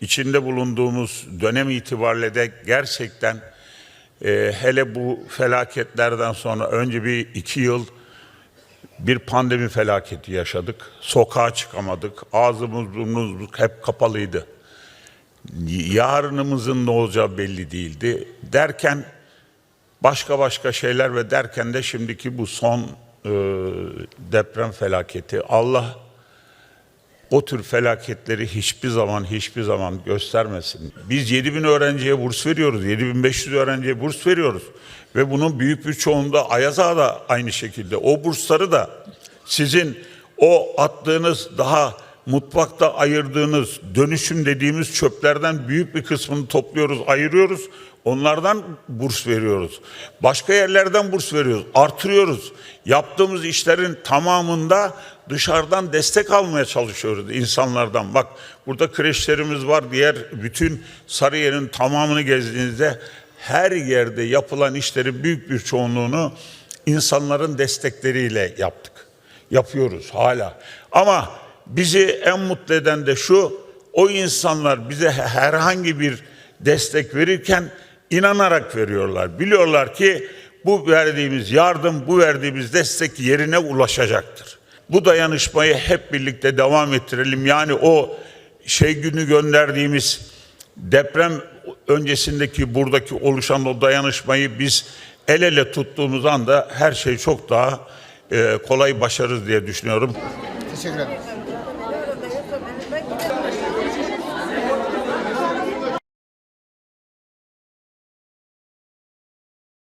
İçinde bulunduğumuz dönem itibariyle de gerçekten e, hele bu felaketlerden sonra önce bir iki yıl bir pandemi felaketi yaşadık. Sokağa çıkamadık. Ağzımız burnumuz hep kapalıydı. Yarınımızın ne olacağı belli değildi. Derken başka başka şeyler ve derken de şimdiki bu son e, deprem felaketi. Allah o tür felaketleri hiçbir zaman hiçbir zaman göstermesin. Biz 7 bin öğrenciye burs veriyoruz. 7500 öğrenciye burs veriyoruz. Ve bunun büyük bir çoğunda Ayaz Ağa da aynı şekilde. O bursları da sizin o attığınız daha mutfakta ayırdığınız dönüşüm dediğimiz çöplerden büyük bir kısmını topluyoruz, ayırıyoruz. Onlardan burs veriyoruz. Başka yerlerden burs veriyoruz, artırıyoruz. Yaptığımız işlerin tamamında dışarıdan destek almaya çalışıyoruz insanlardan. Bak burada kreşlerimiz var, diğer bütün Sarıyer'in tamamını gezdiğinizde her yerde yapılan işlerin büyük bir çoğunluğunu insanların destekleriyle yaptık. Yapıyoruz hala. Ama bizi en mutlu eden de şu, o insanlar bize herhangi bir destek verirken inanarak veriyorlar. Biliyorlar ki bu verdiğimiz yardım, bu verdiğimiz destek yerine ulaşacaktır. Bu dayanışmayı hep birlikte devam ettirelim. Yani o şey günü gönderdiğimiz deprem öncesindeki buradaki oluşan o dayanışmayı biz el ele tuttuğumuz anda her şey çok daha e, kolay başarırız diye düşünüyorum. Teşekkür ederim. Thank you.